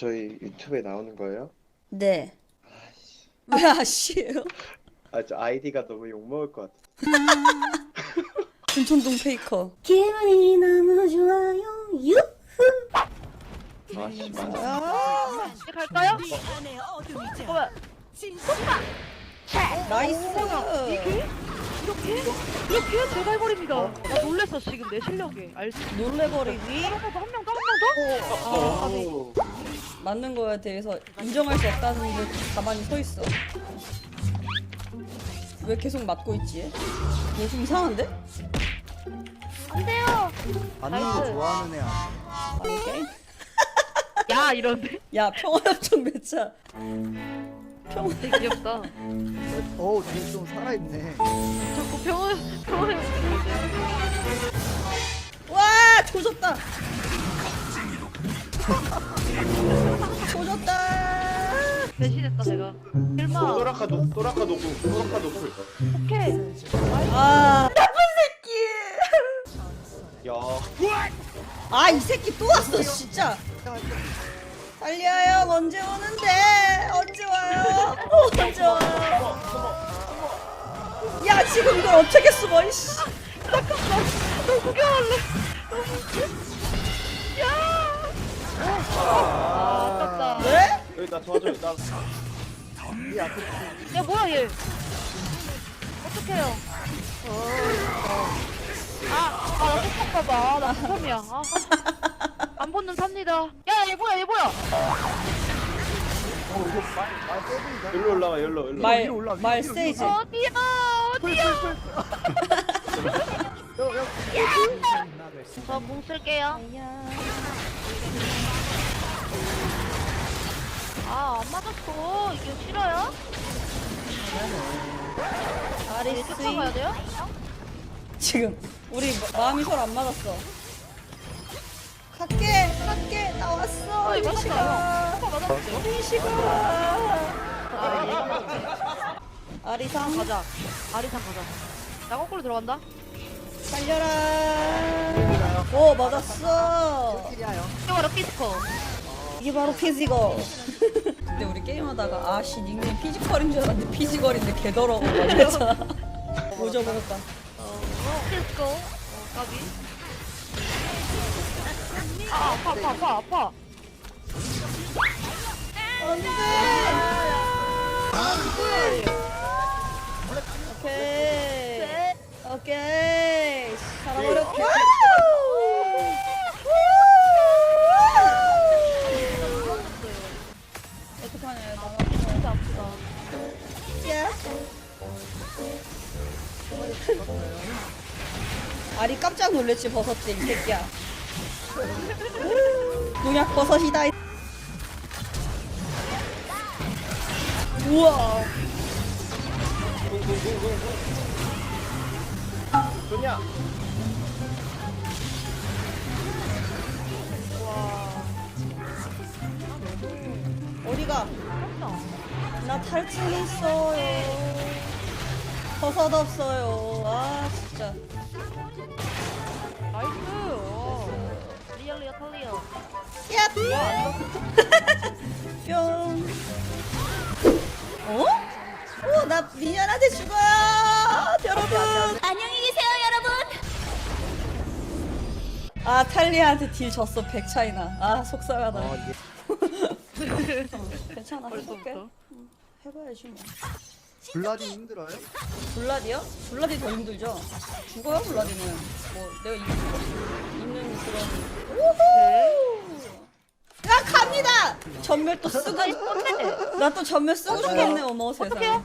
저희 유튜브에 나오는 거예요? 네. 왜 아시에요? 아, 저 아이디가 너무 욕먹을 것 같아. 준촌동 페이커. 기분이 너무 좋아요 유 아, 씨, 맞아. 아, 이제 갈까요? 잠깐만. 나이스. 이렇게? 이렇게? 이렇게 제갈거립니다. 나 놀랬어 지금 내 실력에. 알지? 놀래버리기. 한명 더, 한명 더, 한 명 더. 아우. 맞는 거에 대해서 인정할 수 없다는 게 가만히 서 있어. 왜 계속 맞고 있지? 얘 좀 이상한데? 안 돼요. 받는 거 나이스. 좋아하는 애야. 아니 게임? 야 이런데? 야 평화협정 맺자. 되게 귀엽다. 어우, 되게 좀 살아있네. 자꾸 병원 병원에. 와 조졌다. 배신했다 내가. 실마. 또라카 노, 또라카 노프, 또라카 노프. 오케이. 아 나쁜 새끼. 야, 아 이 새끼 또 왔어 진짜. 형 언제 오는데? 언제 와요? 언제 와요? 야 지금 이걸 어떻게 숨어 이씨. 잠깐만. 너 구경할래? 야. 아 나 도와줘. 나 이 앞에 야 뭐야 얘? 어떡해요? 아, 아나 똑똑하다. 나 부sam이야. 아, 안 본는 삽니다. 야, 얘 뭐야, 얘 뭐야? 여기로 올라와, 여기로, 여기로. 말 위로 올라, 위로, 말 위로, 세이지. 어디야, 어디야? 저공 쓸게요. 아, 안 맞았어. 이게 싫어요? 아리 쫓아가야 돼요? 지금 우리 마- 마음이 서로 안 맞았어. 갈게, 갈게, 나 왔어. 어, 이거. 맞았어. 미시가. 아리상 가자. 아리상 가자. 나 거꾸로 들어간다. 살려라. 오 맞았어. 이거 바로 피스코. 이게 바로 피지컬. 근데 우리 게임하다가 아씨 닉네임 피지컬인 줄 알았는데 피지컬인데 개더러워. 맞았잖아. 오져버렸다. 어, 피스코. 어, 까비. 아, 아파, 아파, 아파, 아파. 안돼. 오케 아리 깜짝 놀랬지 버섯지 이 새끼야. 농약 버섯이다. 이- 우와. 좋냐? 어디가? 나 탈출했어요. 버섯 없어요. 아 진짜. 나이스. 어. 리얼 리얼 털리어. 야. 뿅. 어? 어, 나 미녀한테 죽어요, 여러분. 안녕히 계세요 여러분 아 탈리아한테 딜 졌어 100 차이나. 아 속상하다. 어, 이게 괜찮아 해볼게. 해봐야지 뭐. 블라디 힘들어요? 블라디요? 블라디 더 힘들죠. 죽어요 블라디는. 뭐 내가 입는, 입는 그런. 우후. 야 갑니다. 전멸 또 쓰고. 나또 전멸 쓰고 싶겠네 어머 세상 에.